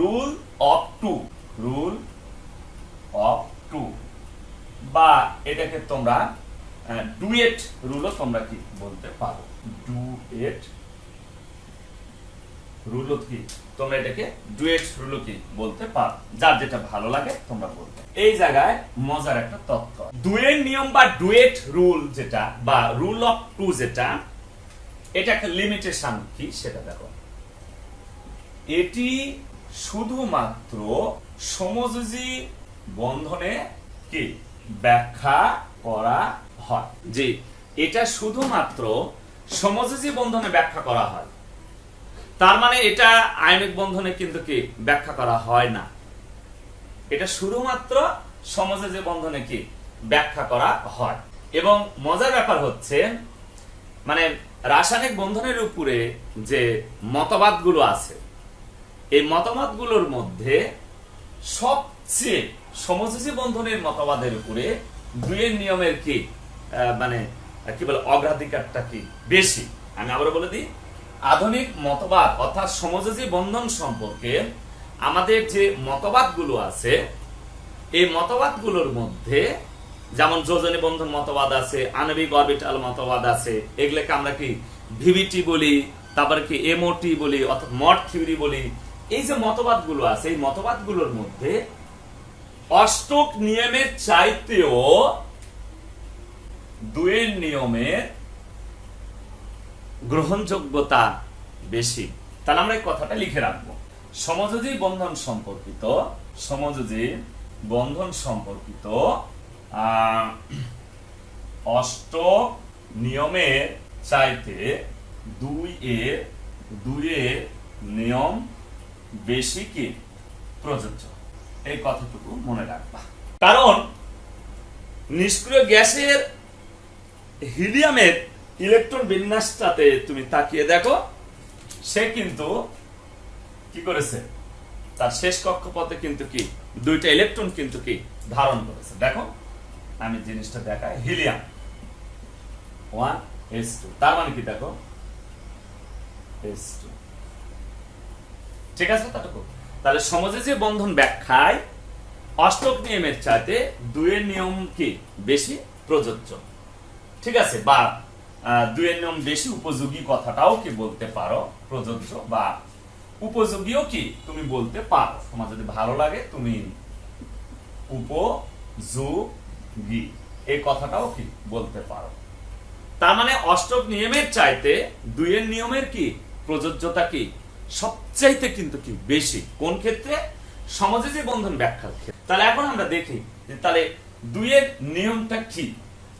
Rule of two rule of two বা এটাকে তোমরা ডুয়েট রুলও তোমরা কি বলতে পারো? ডুয়েট কি? তোমরা এটাকে ডুয়েট কি বলতে পারো? যার যেটা ভালো লাগে তোমরা বলতে এই জায়গায় মজার একটা তথ্য। দুয়ের নিয়ম বা ডুয়েট রুল যেটা, বা রুল অফ টু যেটা এটা একটা লিমিটেশন কি সেটা দেখো। এটি শুধুমাত্র সমযোজী বন্ধনে কি ব্যাখ্যা করা হয়? যে এটা শুধুমাত্র সমযোজী বন্ধনে ব্যাখ্যা করা হয়। তার মানে এটা আইনিক বন্ধনে কিন্তু কি ব্যাখ্যা করা হয় না। এটা শুধুমাত্র সমযোজী বন্ধনে কি ব্যাখ্যা করা হয়। এবং মজার ব্যাপার হচ্ছে মানে রাসায়নিক বন্ধনের উপরে যে মতবাদগুলো আছে এই মতবাদগুলোর মধ্যে সবচেয়ে সমযোজী বন্ধনের মতবাদের উপরে দুইয়ের নিয়মের কি মানে কি বলে, অগ্রাধিকারটা কি বেশি? আমি আবার বলে দিই, আধুনিক মতবাদ অর্থাৎ সমযোজী বন্ধন সম্পর্কে আমাদের যে মতবাদগুলো আছে, এই মতবাদগুলোর মধ্যে যেমন যোজনী বন্ধন মতবাদ আছে, আণবিক অরবিটাল মতবাদ আছে, এগুলোকে আমরা কি ভিভিটি বলি, তারপরে কি এমওটি বলি, অর্থাৎ মড থিওরি বলি এই যে মতবাদগুলো আছে, এই মতবাদগুলোর মধ্যে অষ্টক নিয়মের চাইতেও দুয়ের নিয়মের গ্রহণযোগ্যতা বেশি। তাহলে আমরা এই কথাটা লিখে রাখব। সমযোজী বন্ধন সম্পর্কিত, সমযোজী বন্ধন সম্পর্কিত অষ্ট নিয়মের চাইতে দুই এর দুইয়ের নিয়ম বেশি কি? প্রযোজ্য। এই কথাটুকু মনে রাখবা। কারণ, নিষ্ক্রিয় গ্যাসের হিলিয়ামের ইলেকট্রন বিন্যাসটাতে তুমি তাকিয়ে দেখো, সে কিন্তু কি করেছে? তার শেষ কক্ষপথে কিন্তু কি? দুইটা ইলেকট্রন কিন্তু কি? ধারণ করেছে। দেখো, আমি জিনিসটা দেখাই। হিলিয়াম। ওয়ান এস টু তার মানে কি দেখো? এস টু ঠিক আছে? তাটুকু তাহলে সমাজে যে বন্ধন ব্যাখ্যায় অষ্টক নিয়মের চাইতে দুইয়ের নিয়ম কি? বেশি প্রযোজ্য। ঠিক আছে? বা আহ, দুইয়ের নিয়ম বেশি উপযোগী কথাটাও কি বলতে পারো? প্রযোজ্য বা উপযোগীও কি তুমি বলতে পারো? তোমার যদি ভালো লাগে তুমি উপযোগী। এই কথাটাও কি বলতে পারো? তার মানে অষ্টক নিয়মের চাইতে দুইয়ের নিয়মের কি? প্রযোজ্যতা কি? সবচাইতে কিন্তু কি বেশি? কোন ক্ষেত্রে? সমাজে যে বন্ধন ক্ষেত্রে। তাহলে এখন আমরা দেখি যে তাহলে দুইয়ের নিয়মটা কি?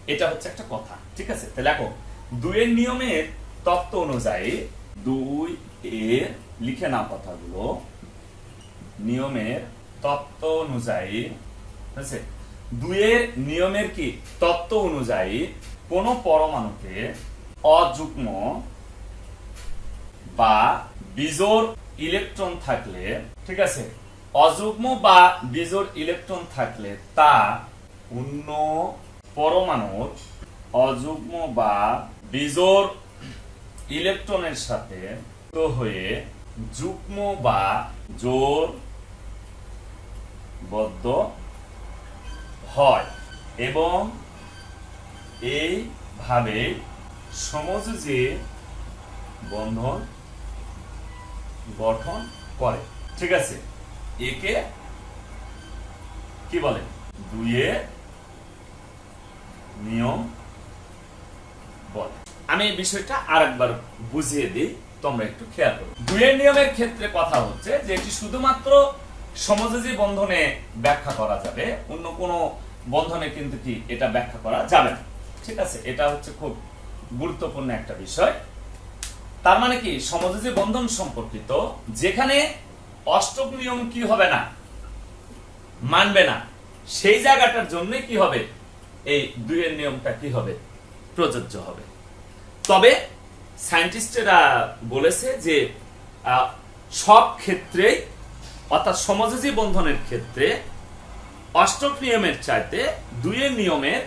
এটা হচ্ছে একটা কথা, ঠিক আছে? তাহলে এখন দুইয়ের নিয়মের তত্ত্ব অনুযায়ী দুই এর লিখে নাও কথাগুলো। নিয়মের তত্ত্ব অনুযায়ী আছে? দুইয়ের নিয়মের কি? তত্ত্ব অনুযায়ী কোন পরমাণুকে অযুগ্ম বা বিজোড় ইলেকট্রন থাকলে, ঠিক আছে? অযুগ্ম বা বিজোড় ইলেকট্রন থাকলে তা অন্য পরমাণুর অযুগ্ম বা বিজোড় ইলেকট্রনের সাথে হয়ে যুগ্ম বা জোর বদ্ধ হয় এবং এইভাবে সমযোজী বন্ধন গঠন করে। ঠিক আছে? একে কি বলে? দুইয়ে নিয়ম বলে। আমি বিষয়টা আরেকবার বুঝিয়ে দিই, তোমরা একটু খেয়াল করো। নিয়মের ক্ষেত্রে কথা হচ্ছে যে, এটি শুধুমাত্র সমযোজী বন্ধনে ব্যাখ্যা করা যাবে, অন্য কোনো বন্ধনে কিন্তু কি এটা ব্যাখ্যা করা যাবে না। ঠিক আছে? এটা হচ্ছে খুব গুরুত্বপূর্ণ একটা বিষয়। তার মানে কি? সমযোজী বন্ধন সম্পর্কিত। যেখানে অষ্টক নিয়ম কি হবে না? মানবে না। সেই জায়গাটার জন্য কি হবে? এই দুইয়ের নিয়মটা কি হবে? প্রযোজ্য হবে। তবে সায়েন্টিস্টেরা বলেছে যে সব ক্ষেত্রে অর্থাৎ সমযোজী বন্ধনের ক্ষেত্রে অষ্টক নিয়মের চাইতে দুইয়ের নিয়মের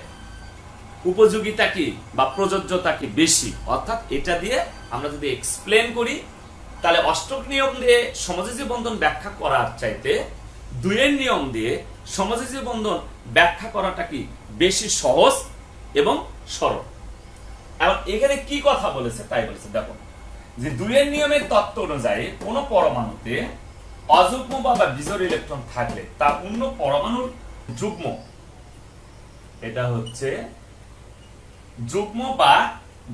উপযোগিতা কি বা প্রযোজ্যতা কি বেশি? অর্থাৎ এটা দিয়ে আমরা যদি এক্সপ্লেন করি, তাহলে অষ্টক নিয়ম দিয়ে সমযোজী বন্ধন ব্যাখ্যা করার চাইতে দুইয়ের নিয়ম দিয়ে সমযোজী বন্ধন ব্যাখ্যা করাটা কি বেশি সহজ এবং সরল? এবং এখানে কি কথা বলেছে তাই বলেছে, দেখো, যে দুইয়ের নিয়মের তত্ত্ব অনুযায়ী কোন পরমাণুতে অযুগ্ম বা বা বিজোড় ইলেকট্রন থাকলে তা অন্য পরমাণুর যুগ্ম। এটা হচ্ছে যুগ্ম বা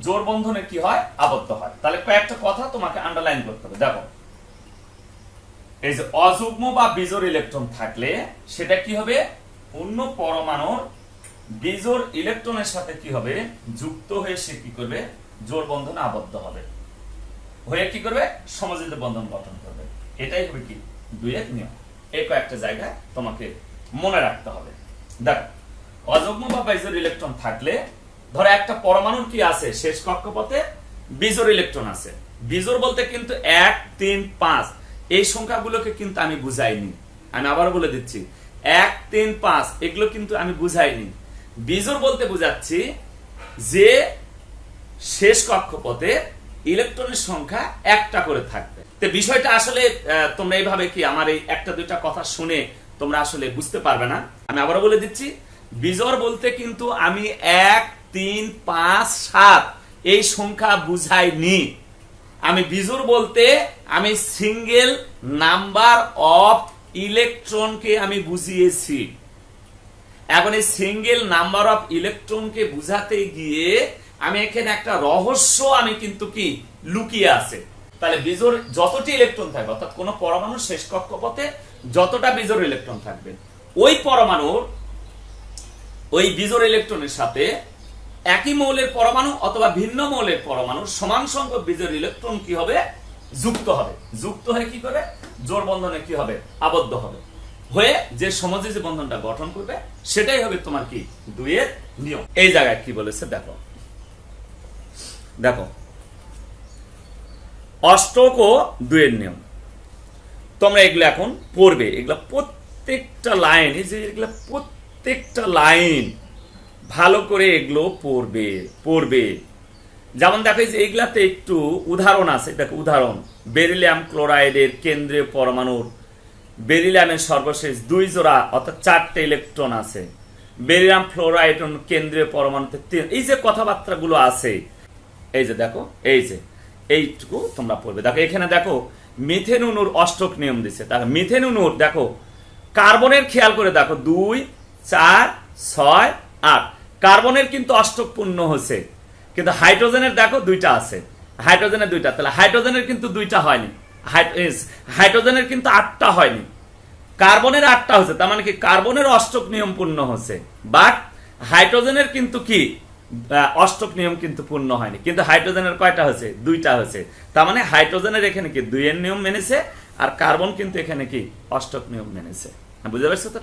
জোর বন্ধনে কি হয়? আবদ্ধ হয়। তাহলে কয়েকটা কথা তোমাকে আন্ডারলাইন করতে হবে। দেখো, এই যে অযুগ্ম বা বিজোড় ইলেকট্রন থাকলে সেটা কি হবে? অন্য পরমাণুর বিজোড় ইলেকট্রনের সাথে কি হবে? যুক্ত হয়ে সে কি করবে? জোর বন্ধনে আবদ্ধ হবে। হয়ে কি করবে? সমযোজিত বন্ধন গঠন করবে। এটাই হবে কি? দুই এক নিয়ম। এই কয়েকটা জায়গায় তোমাকে মনে রাখতে হবে। দেখো, অযুগ্ম বা বিজোড় ইলেকট্রন থাকলে ধরো একটা পরমাণুর কি আছে? শেষ কক্ষপথে বিজোড় ইলেকট্রন আছে। বিজোড় বলতে কিন্তু এক, তিন, পাঁচ। এই সংখ্যাগুলোকে কিন্তু আমি বুঝাইনি। আমি আবার বলে দিচ্ছি। এক, তিন, পাঁচ, এগুলো কিন্তু আমি বুঝাইনি। বিজোড় বলতে বুঝাচ্ছি যে শেষ কক্ষপথে ইলেকট্রনের সংখ্যা একটা করে থাকবে। তো বিষয়টা আসলে তোমরা এইভাবে কি আমার এই একটা, দুইটা কথা শুনে তোমরা আসলে বুঝতে পারবে না? আমি আবারও বলে দিচ্ছি, বিজোড় বলতে কিন্তু আমি এক তিন, পাঁচ, সাত। এই সংখ্যা বুঝাইনি। আমি বিজোড় বলতে আমি সিঙ্গেল নাম্বার অফ ইলেকট্রনকে আমি বুঝিয়েছি। এখন এই সিঙ্গেল নাম্বার অফ ইলেকট্রনকে বুঝাতে গিয়ে আমি এখানে একটা রহস্য আমি কিন্তু কি লুকিয়ে আছে। তাহলে বিজোর যতটি ইলেকট্রন থাকবে, অর্থাৎ কোন পরমাণুর শেষ কক্ষপথে যতটা বিজোর ইলেকট্রন থাকবে, ওই পরমাণুর ওই বিজোড় ইলেকট্রনের সাথে একই মৌলের পরমাণু অথবা ভিন্ন মৌলের পরমাণুর সমান সংখ্যক বিজোড় ইলেকট্রন কি হবে? যুক্ত হবে। যুক্ত হয়ে কি করে জোর বন্ধনে কি হবে? আবদ্ধ হবে। হয়ে যে সমাজে যে বন্ধনটা গঠন করবে, সেটাই হবে তোমার কি? দুইয়ের নিয়ম। এই জায়গায় কি বলেছে? দেখো। দেখো। অষ্টক ও দুইয়ের নিয়ম। তোমরা এগুলো এখন পড়বে। এগুলো প্রত্যেকটা লাইন এই যে এগুলো প্রত্যেকটা লাইন ভালো করে এগুলো পড়বে পড়বে। যেমন দেখো যে এগুলাতে একটু উদাহরণ আছে। দেখো, উদাহরণ। বেরিলিয়াম ক্লোরাইডের কেন্দ্রীয় পরমাণুর বেরিলিয়ামের সর্বশেষ দুই জোড়া, অর্থাৎ চারটে ইলেকট্রন আছে। বেরিলিয়াম ফ্লোরাইড কেন্দ্রীয় পরমাণুতে এই যে কথাবার্তাগুলো আছে, এই যে দেখো, এই যে, এইটুকু তোমরা পড়বে। দেখো, এখানে দেখো মিথেন অনুর অষ্টক নিয়ম দিচ্ছে দেখো মিথেন অনুর দেখো, কার্বনের খেয়াল করে দেখো, দুই, চার, ছয়, আট। কার্বনের কিন্তু অষ্টক পূর্ণ হচ্ছে কিন্তু হাইড্রোজেনের দেখো দুইটা আছে। হাইড্রোজেনের দুইটা। তাহলে হাইড্রোজেনের কিন্তু দুইটা হয়নি। হাইড্রোজেনের কিন্তু আটটা হয়নি। কার্বনের আটটা হচ্ছে তার মানে কি কার্বনের অষ্টক নিয়ম পূর্ণ হচ্ছে বাট হাইড্রোজেনের কিন্তু কি? অষ্টক নিয়ম কিন্তু পূর্ণ হয়নি। কিন্তু হাইড্রোজেনের কয়টা হচ্ছে দুইটা হচ্ছে তার মানে হাইড্রোজেনের এখানে কি? দুইয়ের নিয়ম মেনেছে, আর কার্বন কিন্তু এখানে কি? অষ্টক নিয়ম মেনেছে। বুঝতে পারছ তো